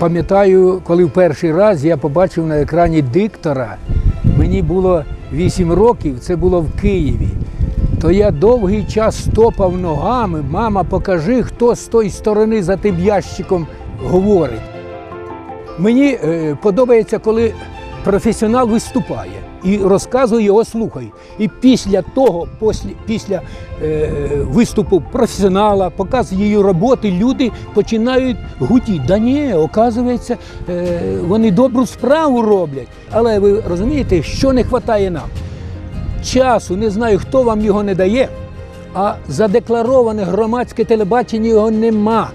пам'ятаю, коли в перший раз я побачив на екрані диктора, мені було 8 років, це було в Києві. То я довгий час стопав ногами, мама, покажи, хто з тої сторони за тим ящиком говорить. Мені е, подобається, коли професіонал виступає і розказує, його слухають. І після того, після, після е, виступу професіонала, показу її роботи, люди починають гудіти. Да ні, оказується, е, вони добру справу роблять. Але ви розумієте, що не вистачає нам? Часу, не знаю, хто вам його не дає, а задеклароване громадське телебачення його нема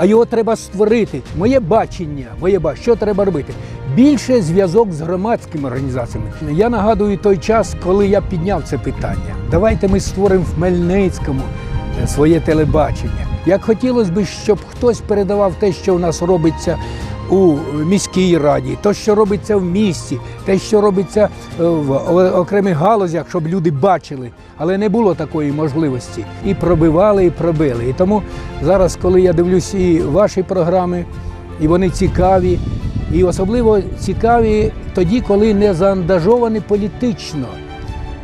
а його треба створити. Моє бачення, моє бачення, що треба робити? Більше зв'язок з громадськими організаціями. Я нагадую той час, коли я підняв це питання. Давайте ми створимо в Хмельницькому е, своє телебачення. Як хотілося б, щоб хтось передавав те, що у нас робиться у міській раді, то, що робиться в місті, те, що робиться е, в окремих галузях, щоб люди бачили. Але не було такої можливості. І пробивали, і пробили. І тому зараз, коли я дивлюсь і ваші програми, і вони цікаві, і особливо цікаві тоді, коли не заангажовані політично.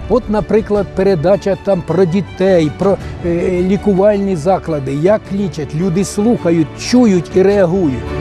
От, наприклад, передача там про дітей, про е, лікувальні заклади, як лічать, люди слухають, чують і реагують.